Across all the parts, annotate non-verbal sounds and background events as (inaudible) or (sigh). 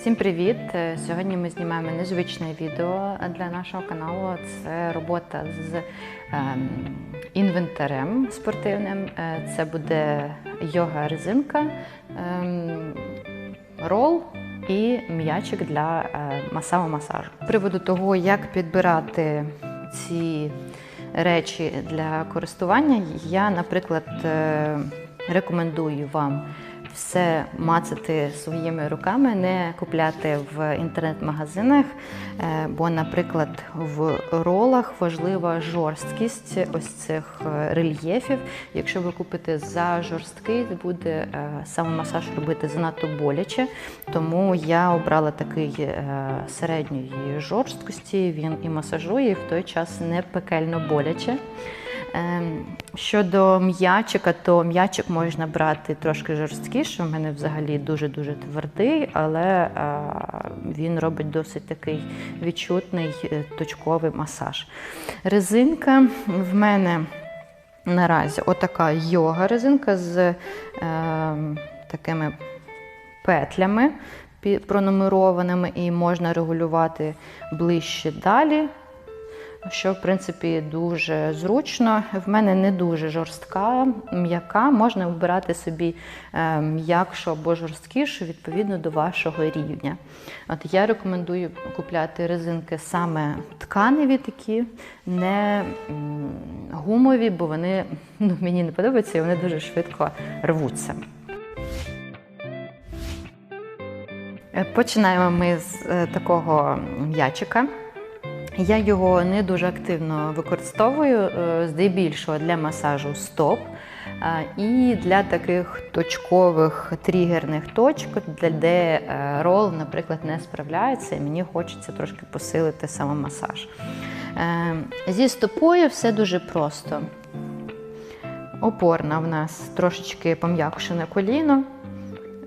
Всім привіт! Е, Сьогодні ми знімаємо незвичне відео для нашого каналу. Це робота з ем, інвентарем спортивним. Е, Це буде йога-резинка, ем, рол і м'ячик для е, масажу. З приводу того, як підбирати ці речі для користування, я, наприклад, рекомендую вам все мацати своїми руками, не купляти в інтернет-магазинах, е, бо, наприклад, в ролах важлива жорсткість ось цих е, рельєфів. Якщо ви купите за жорсткий, буде е, самомасаж робити занадто боляче. Тому я обрала такий середньої жорсткості. Він і масажує, і в той час не пекельно боляче. Ем, Щодо м'ячика, то м'ячик можна брати трошки жорсткіше. У мене взагалі дуже-дуже твердий, але е, він робить досить такий відчутний е, точковий масаж. Резинка в мене наразі отака йога-резинка з е, такими петлями пронумерованими, і можна регулювати ближче далі що в принципі дуже зручно. В мене не дуже жорстка, м'яка. Можна вибирати собі е, м'якшу або жорсткішу відповідно до вашого рівня. От я рекомендую купляти резинки саме тканеві такі, не гумові, бо вони ну, мені не подобаються і вони дуже швидко рвуться. Починаємо ми з е, такого м'ячика. Я його не дуже активно використовую, е, здебільшого для масажу стоп е, і для таких точкових тригерних точок, де е, рол, наприклад, не справляється, і мені хочеться трошки посилити самомасаж. Зі стопою все дуже просто. Опорна в нас трошечки пом'якшене коліно.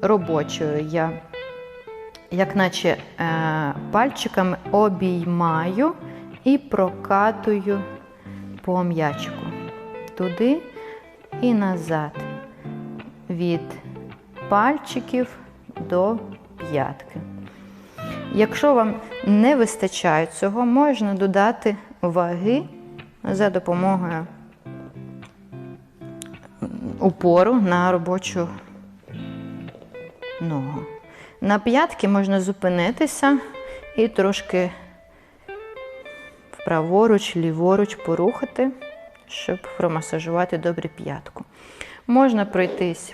Робочою я як наче е, пальчиками обіймаю і прокатую по м'ячику. Туди і назад. Від пальчиків до п'ятки. Якщо вам не вистачає цього, можна додати ваги за допомогою упору на робочу ногу. На п'ятки можна зупинитися і трошки вправоруч, ліворуч порухати, щоб промасажувати добре п'ятку. Можна пройтись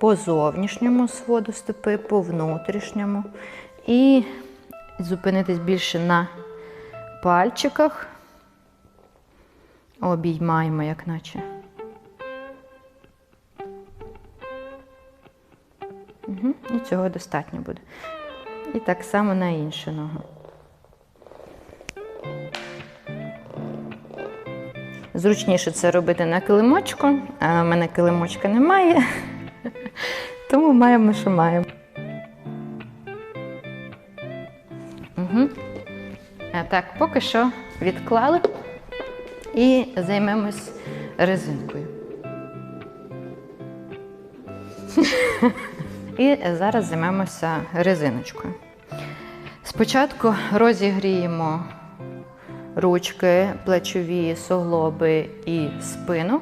по зовнішньому своду стопи, по внутрішньому і зупинитись більше на пальчиках. Обіймаємо, як наче. Угу. І цього достатньо буде. І так само на іншу ногу. Зручніше це робити на килимочку, а в мене килимочка немає, (laughs) тому маємо, що маємо. Угу. Так, поки що відклали і займемось резинкою. (laughs) І зараз займемося резиночкою. Спочатку розігріємо ручки, плечові, суглоби і спину.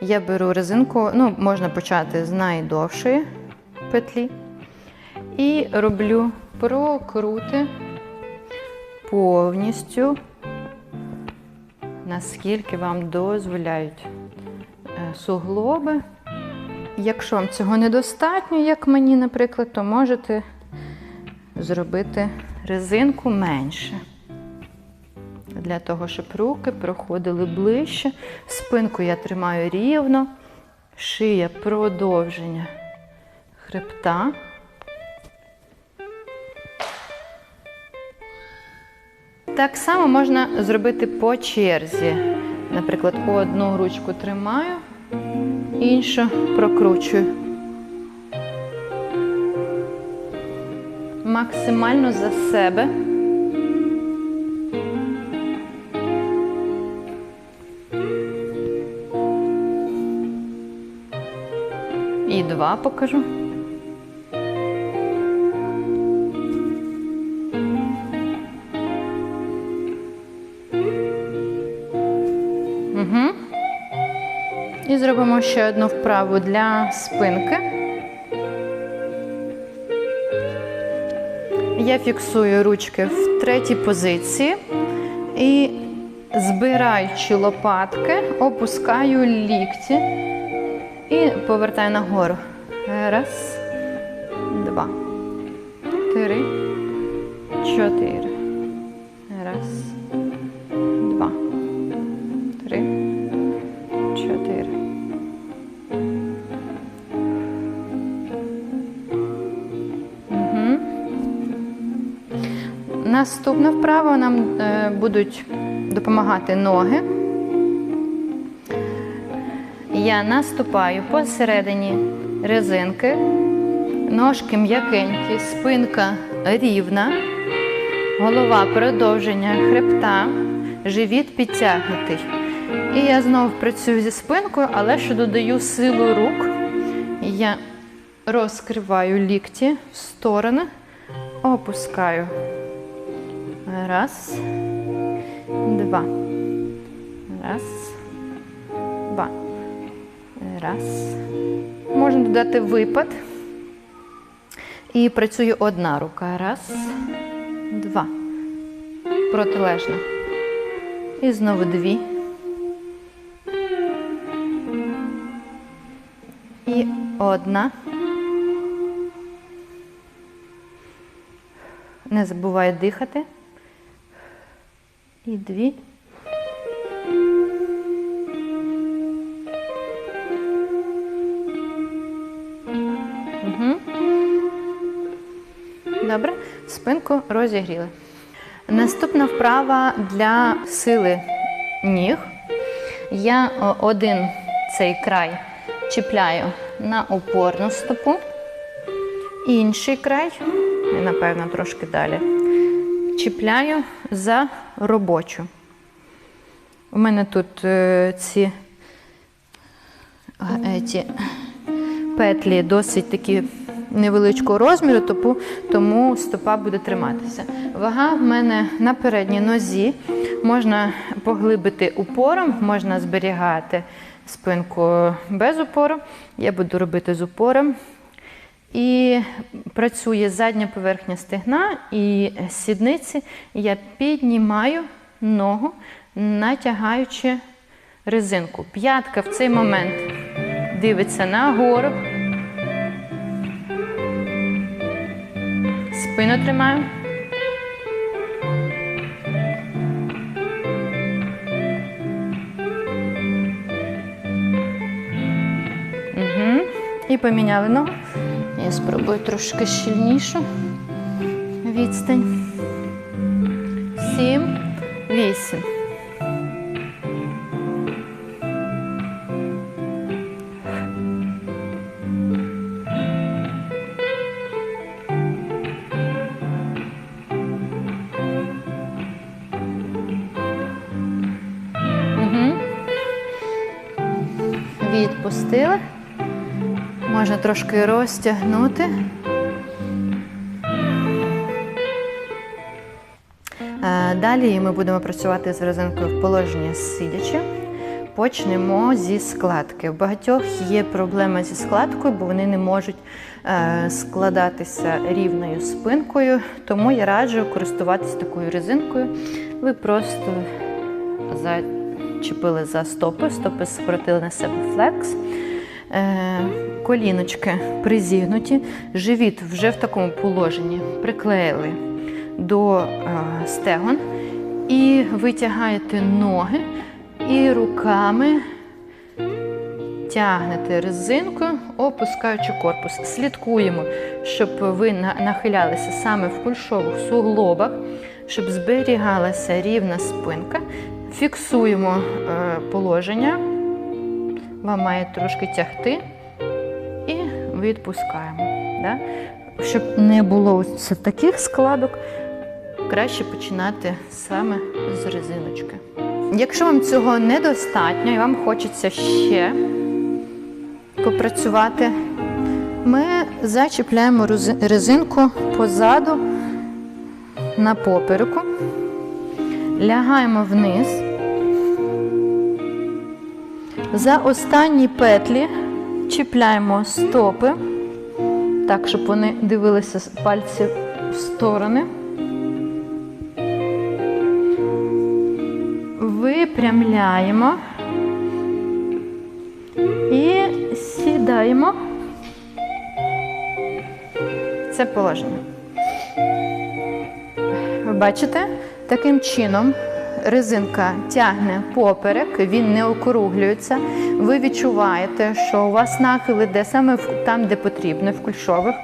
Я беру резинку, ну, можна почати з найдовшої петлі. І роблю прокрути повністю, наскільки вам дозволяють е, суглоби. Якщо вам цього недостатньо, як мені, наприклад, то можете зробити резинку менше. Для того, щоб руки проходили ближче. Спинку я тримаю рівно, шия продовження хребта. Так само можна зробити по черзі. Наприклад, одну ручку тримаю, іншу прокручую. Максимально за себе. І два покажу. Зробимо ще одну вправу для спинки. Я фіксую ручки в третій позиції і, збираючи лопатки, опускаю лікті і повертаю нагору. Раз, Наступна вправа нам е, будуть допомагати ноги. Я наступаю посередині резинки, ножки м'якенькі, спинка рівна, голова продовження хребта, живіт підтягнутий. І я знову працюю зі спинкою, але що додаю силу рук. Я розкриваю лікті в сторони, опускаю. Раз, два. Раз, два. Раз. Можна додати випад. І працює одна рука. Раз, два. Протилежно. І знову дві. І одна. Не забувай дихати. І дві. Добре, спинку розігріли. Наступна вправа для сили ніг. Я один цей край чіпляю на опорну стопу, інший край, і, напевно, трошки далі, чіпляю за робочу. У мене тут е, ці, е, ці петлі досить такі невеличкого розміру, тому стопа буде триматися. Вага в мене на передній нозі. Можна поглибити упором, можна зберігати спинку без упору. Я буду робити з упором. І працює задня поверхня стегна і сідниці. Я піднімаю ногу, натягаючи резинку. П'ятка в цей момент дивиться нагору. Спину тримаю. Угу. І поміняли ногу. Я спробую трошки щільнішу відстань. Сім, вісім. Трошки розтягнути. Е, Далі ми будемо працювати з резинкою в положенні сидячи. Почнемо зі складки. У багатьох є проблема зі складкою, бо вони не можуть е, складатися рівною спинкою. Тому я раджу користуватися такою резинкою. Ви просто зачепили за стопи, стопи скрутили на себе флекс. Коліночки призігнуті, живіт вже в такому положенні приклеїли до е, стегон і витягаєте ноги і руками тягнете резинкою, опускаючи корпус. Слідкуємо, щоб ви нахилялися саме в кульшових суглобах, щоб зберігалася рівна спинка. Фіксуємо е, положення. Вам має трошки тягти відпускаємо. Да? Щоб не було ось таких складок, краще починати саме з резиночки. Якщо вам цього недостатньо і вам хочеться ще попрацювати, ми зачіпляємо резинку позаду на попереку, лягаємо вниз. За останні петлі чіпляємо стопи, так, щоб вони дивилися з пальців в сторони. Випрямляємо і сідаємо. Це положення. Ви бачите, таким чином резинка тягне поперек, він не округлюється. Ви відчуваєте, що у вас нахил іде саме там, де потрібно, в кульшових.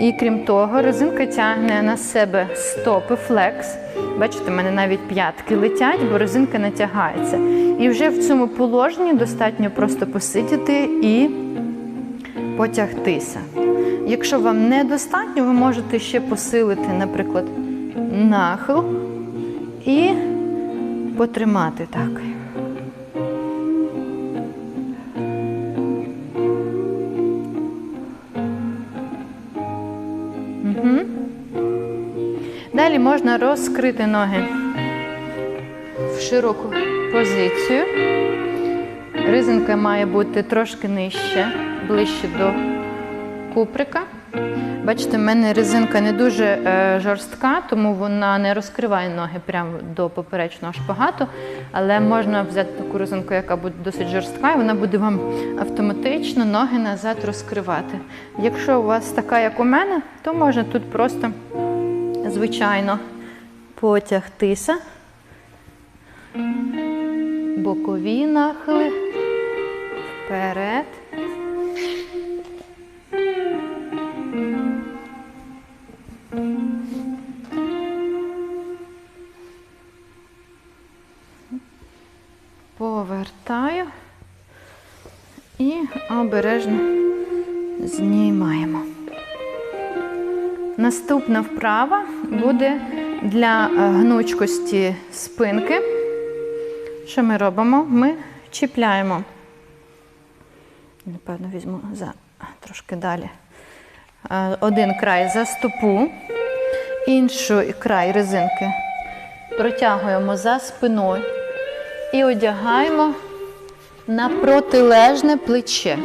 І крім того, резинка тягне на себе стопи, флекс. Бачите, в мене навіть п'ятки летять, бо резинка натягається. І вже в цьому положенні достатньо просто посидіти і потягтися. Якщо вам недостатньо, ви можете ще посилити, наприклад, нахил і потримати так. Угу. Далі можна розкрити ноги в широку позицію. Ризинка має бути трошки нижче, ближче до куприка. Бачите, в мене резинка не дуже е, жорстка, тому вона не розкриває ноги прямо до поперечного шпагату. Але можна взяти таку резинку, яка буде досить жорстка, і вона буде вам автоматично ноги назад розкривати. Якщо у вас така, як у мене, то можна тут просто звичайно потягтися. Бокові нахили вперед. Повертаю і обережно знімаємо. Наступна вправа буде для е, гнучкості спинки. Що ми робимо? Ми чіпляємо, напевно, візьму за трошки далі. Е, Один край за стопу, інший край резинки протягуємо за спиною і одягаємо на протилежне плече.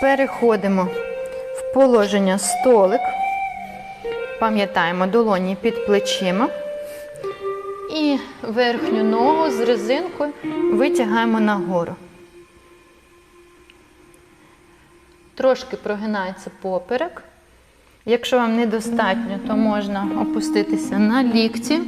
Переходимо в положення столик. Пам'ятаємо долоні під плечима. І верхню ногу з резинкою витягаємо нагору. Трошки прогинається поперек. Якщо вам недостатньо, то можна опуститися на лікті.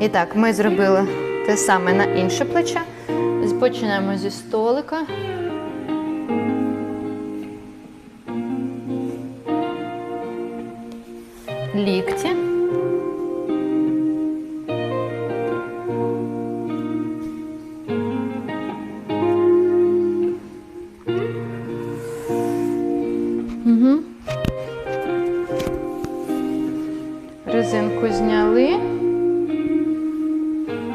І так, ми зробили те саме на інше плече. Починаємо зі столика. Лікті. Резинку зняли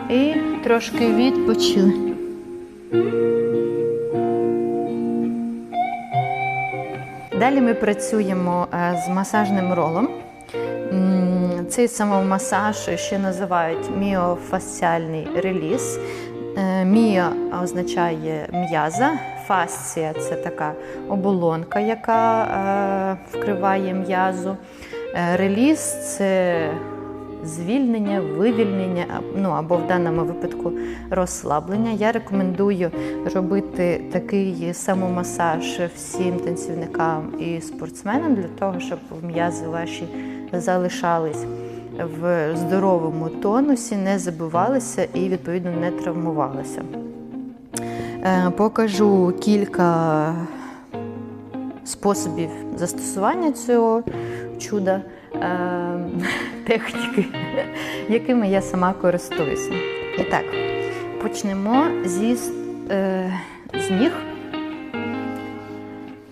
і трошки відпочили. Далі ми працюємо е, з масажним ролом. Цей самомасаж ще називають міофасціальний реліз. Е, Міо означає м'яза, фасція це така оболонка, яка е, вкриває м'язу. Е, Реліз це звільнення, вивільнення, ну або в даному випадку розслаблення. Я рекомендую робити такий самомасаж всім танцівникам і спортсменам для того, щоб м'язи ваші залишались в здоровому тонусі, не забивалися і відповідно не травмувалися. Е, Покажу кілька способів застосування цього чуда е, (laughs) техніки, якими я сама користуюся. І так, почнемо зі е, з ніг,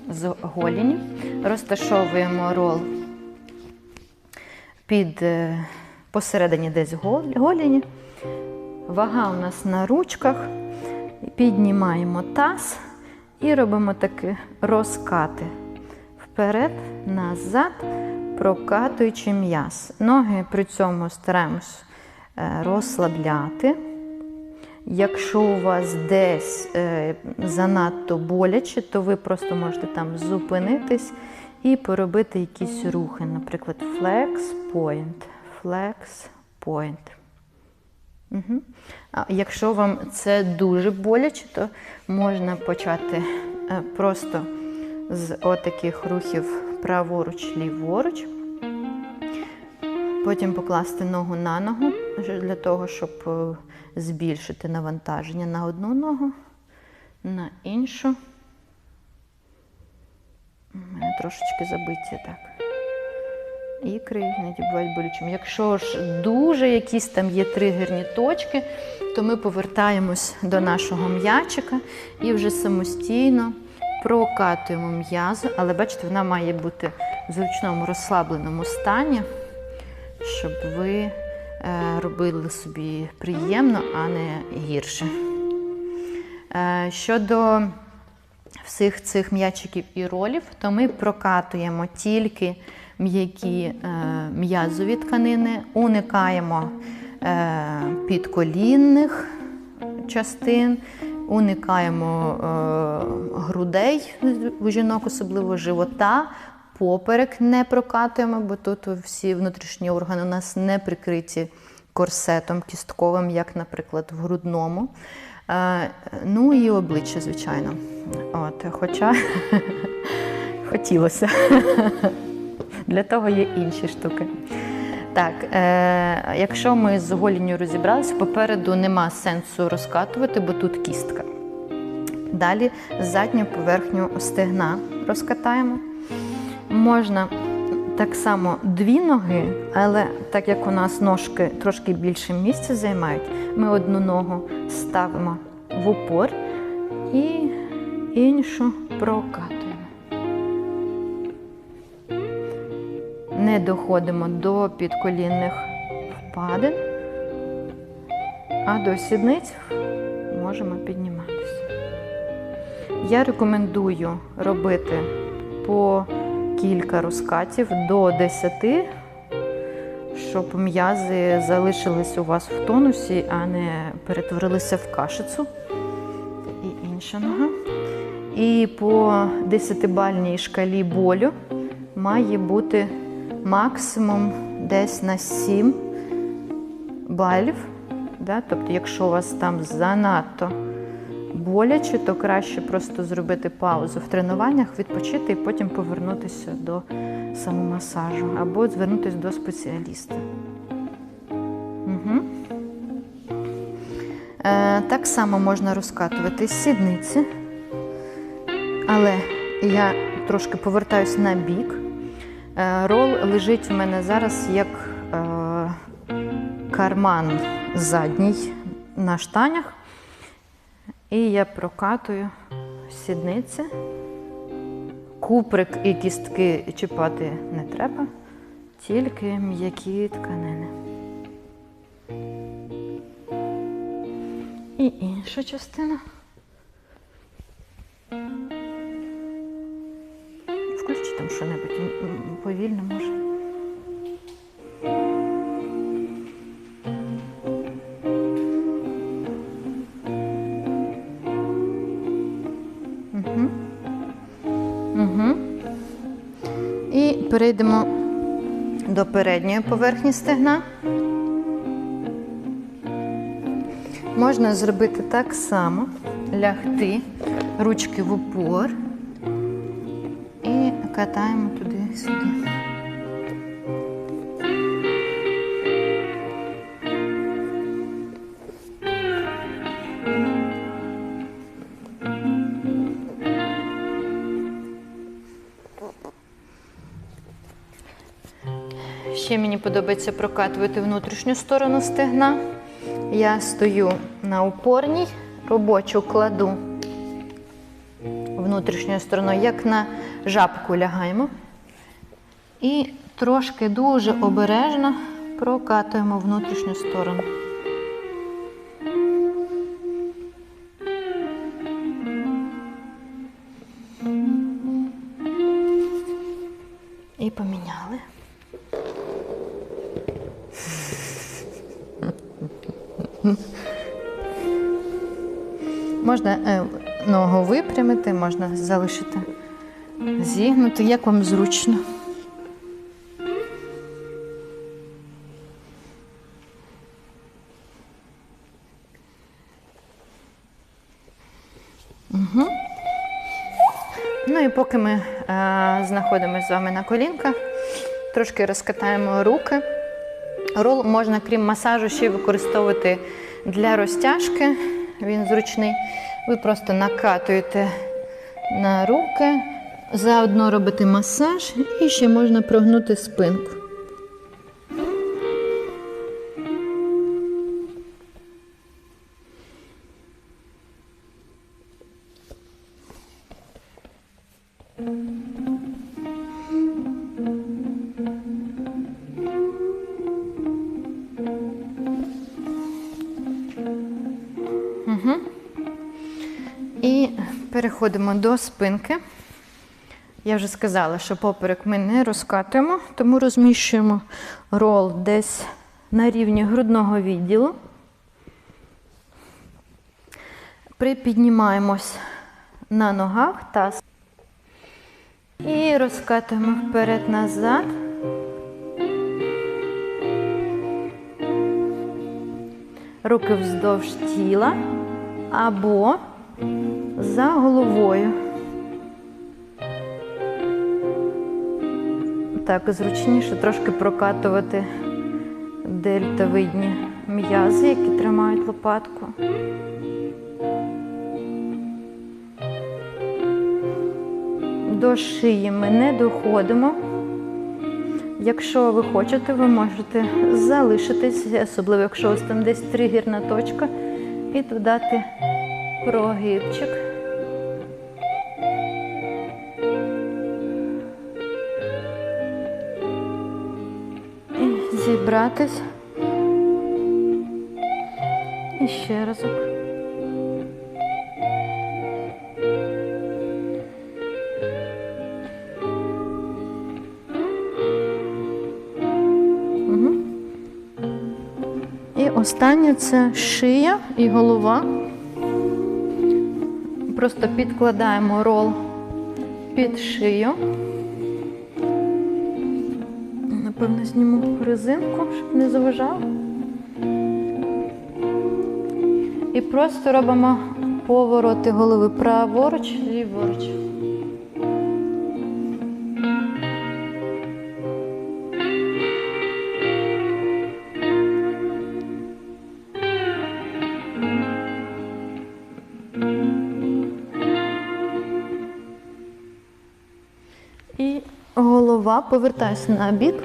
з голені. Розташовуємо рол під е, посередині десь гол- голені. Вага у нас на ручках. Піднімаємо таз І робимо такі розкати вперед, назад, прокатуючи м'яз. Ноги при цьому стараємось е, розслабляти. Якщо у вас десь е, занадто боляче, то ви просто можете там зупинитись і поробити якісь рухи. Наприклад, flex point, flex point. Угу. А якщо вам це дуже боляче, то можна почати е, просто з отаких рухів праворуч, ліворуч. Потім покласти ногу на ногу для того, щоб е, збільшити навантаження на одну ногу, на іншу. У мене трошечки забиті так. Ікри не бувають болючими. Якщо ж дуже якісь там є тригерні точки, то ми повертаємось до нашого м'ячика і вже самостійно прокатуємо м'язо, але бачите, вона має бути в зручному розслабленому стані, щоб ви е, робили собі приємно, а не гірше. Е, щодо всіх цих м'ячиків і ролів, то ми прокатуємо тільки м'які е, м'язові тканини, уникаємо підколінних частин, уникаємо е, грудей у жінок, особливо живота. Поперек не прокатуємо, бо тут всі внутрішні органи у нас не прикриті корсетом кістковим, як, наприклад, в грудному. Е, ну і обличчя, звичайно. От, Хоча (laughs) хотілося. (laughs) Для того є інші штуки. Так, е, якщо ми з голінню розібралися, попереду нема сенсу розкатувати, бо тут кістка. Далі задню поверхню стегна розкатаємо. Можна так само дві ноги, але так як у нас ножки трошки більше місця займають, ми одну ногу ставимо в упор і іншу прокатуємо. Не доходимо до підколінних впадин, а до сідниць можемо підніматися. Я рекомендую робити по кілька розкатів до 10, щоб м'язи залишились у вас в тонусі, а не перетворилися в кашицю. І інша нога. І по 10-бальній шкалі болю має бути максимум десь на 7 балів. Да? Тобто, якщо у вас там занадто боляче, то краще просто зробити паузу в тренуваннях, відпочити і потім повернутися до самомасажу або звернутися до спеціаліста. Угу. Е, Так само можна розкатувати сідниці, але я трошки повертаюсь на бік. Е, Рол лежить у мене зараз як е, карман задній на штанях. І я прокатую сідниці. Куприк і кістки чіпати не треба, тільки м'які тканини. І інша частина. Там що-небудь м, м, повільно може. І перейдемо до передньої поверхні стегна. Можна зробити так само, лягти, ручки в упор катаємо туди-сюди. Ще мені подобається прокатувати внутрішню сторону стегна. Я стою на упорній, робочу кладу внутрішньою стороною, як на жабку лягаємо. І трошки дуже обережно прокатуємо внутрішню сторону. І поміняли. Можна е, ногу випрямити, можна залишити зігнути, як вам зручно. Угу. Ну і поки ми е, знаходимося з вами на колінках, трошки розкатаємо руки. Рол можна, крім масажу, ще використовувати для розтяжки. Він зручний. Ви просто накатуєте на руки, заодно робите масаж і ще можна прогнути спинку. І переходимо до спинки. Я вже сказала, що поперек ми не розкатуємо, тому розміщуємо рол десь на рівні грудного відділу. Припіднімаємось на ногах таз. І розкатуємо вперед-назад. Руки вздовж тіла або за головою. Так, зручніше трошки прокатувати дельтовидні м'язи, які тримають лопатку. До шиї ми не доходимо. Якщо ви хочете, ви можете залишитись, особливо якщо вас там десь тригерна точка, і додати прогибчик. Зібратись. І ще разок. І останнє це шия і голова. Просто підкладаємо рол під шию. Напевно, зніму резинку, щоб не заважав. І просто робимо повороти голови праворуч, ліворуч. І голова повертаюся на бік,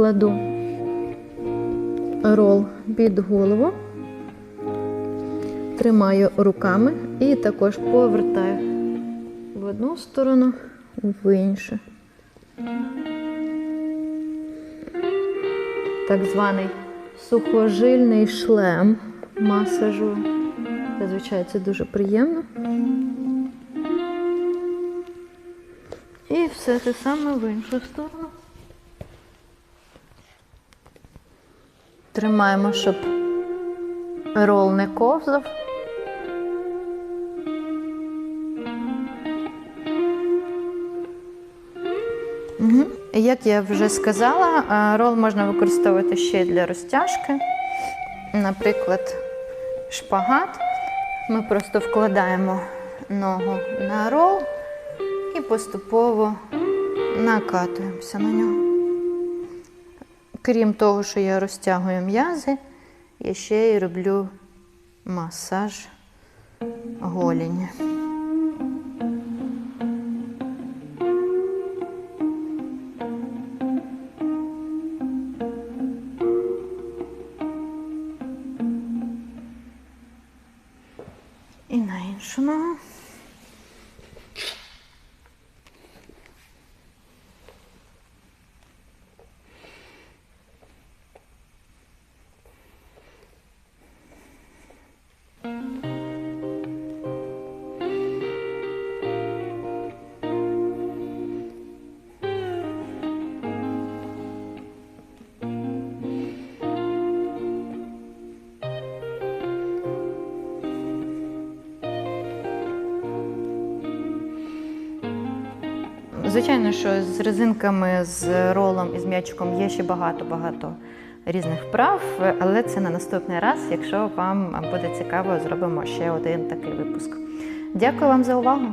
кладу рол під голову, тримаю руками і також повертаю в одну сторону, в іншу. Так званий сухожильний шлем масажу. Зазвичай це дуже приємно. І все те саме в іншу сторону. Тримаємо, щоб рол не ковзав. Угу. Як я вже сказала, рол можна використовувати ще й для розтяжки. Наприклад, шпагат. Ми просто вкладаємо ногу на рол і поступово накатуємося на нього. Крім того, що я розтягую м'язи, я ще й роблю масаж голені. Звичайно, що з резинками, з ролом і з м'ячиком є ще багато-багато різних вправ, але це на наступний раз. Якщо вам буде цікаво, зробимо ще один такий випуск. Дякую вам за увагу!